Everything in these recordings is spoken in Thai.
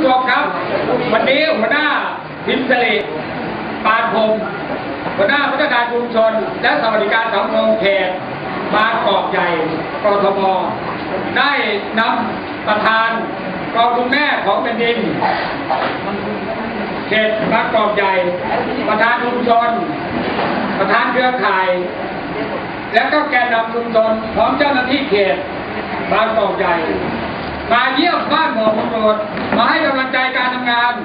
ผู้ชมครับ วันนี้หัวหน้าพิมพ์สิริปานพงศ์หัวหน้าพัฒนาชุมชน และสวัสดิการสังคมเขตบางกอกใหญ่กทมได้นำประธานกองทุนแม่ของแผ่นดินเขตบางกอกใหญ่ ประธานชุมชน ประธานเครือข่าย และก็แกนนำชุมชนพร้อมเจ้าหน้าที่เขตบางกอกใหญ่มาเยี่ยมบ้านหมอตำรวจมาให้การ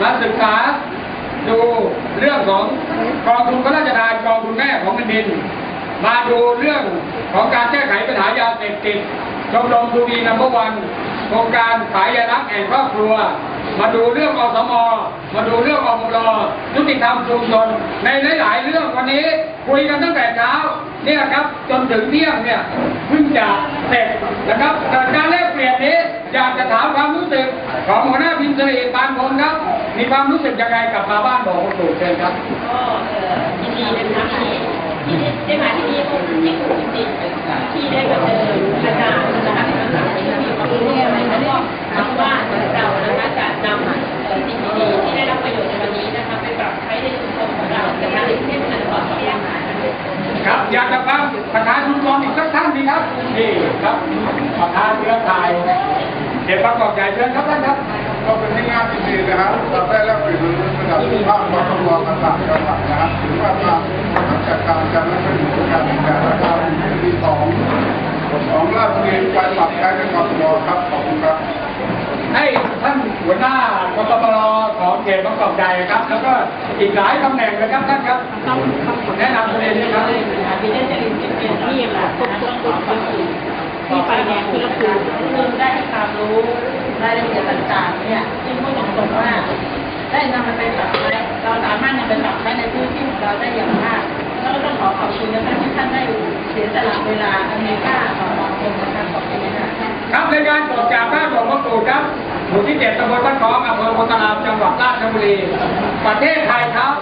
มาศึกษาดูเรื่องของกองทุนพระราชทานกองทุนแม่ของแผ่นดิน มาดูเรื่องของการแก้ไขปัญหายาเสพติดชมรมดูดีนัมเบอร์วันโครงการสายยารักแห่งครอบครัว มาดูเรื่องอสมอมาดูเรื่องอมรอยุติธรรมชุมชนในหลาย ๆ เรื่องวันนี้คุยกันตั้งแต่เช้าเนี่ยครับจนถึงเที่ยงเนี่ยเพิ่งจะเสร็จนะครับเกิดการแลกเปลี่ยนนี้อยากจะถามความ รู้สึกของหัวหน้าพิมพ์สิริปานพงศ์ครับ มีความรู้สึกยังไงกับมาบ้านบอกคนตู่เชิญครับก็ยินดีนะคะที่ที่ได้มาที่นี่ผมที่สุดจริงๆที่ได้มาเจออาจารย์นะคะที่มาที่มีความรู้อะไรแล้วก็หวังว่าเรานะคะจะนำสิ่งดีๆที่ได้รับประโยชน์ในวันนี้นะคะไปปรับใช้ในชุมชนของเรานะคะในเทศบาลนครสงขลานะคะครับอยากจะฟังประธานชุมชนอีกสักท่านดีครับนี่ครับประธานเครือข่าย เด็กบางกอกใหญ่เชิญครับท่านครับก็เป็นที่น่ายินดีนะครับเราได้รับเปลี่ยนระดับภาคความรวมต่างๆจังหวัดนะครับถือว่ากาจัดการการและเป็นการดูแลและการที่ของของราชบุรีไปปรับใช้ในกรทมครับขอบคุณครับให้ท่านหัวหน้ากตปรของเขตบางกอกใหญ่ครับ แล้วก็อีกหลายตำแหน่งนะครับท่านครับแนะนำตัวเองด้วยครับดิฉันจะเรียนเป็นที่แหละควบคุกคือที่ไปเนี่ยคือก็คือเริ่มได้ความ รู้รายละเอียดต่างๆเนี่ยซึ่งพูดตรงๆว่า ได้นำมันไปปรับใช้เราสามารถนำไปปรับใช้ในพื้นที่ของเราได้อย่างมากแล้วก็ต้องขอขอบคุณนะคะที่ท่านได้เสียสละเวลาอันมีค่าของเราเป็นนะคะขอบคุณนะคะครับในการตรวจจากบ้านของพระตู่ครับหมู่ที่เจ็ดตำบลบ้านคลองอำเภอโพธารามจังหวัดราชบุรี ประเทศไทยครับ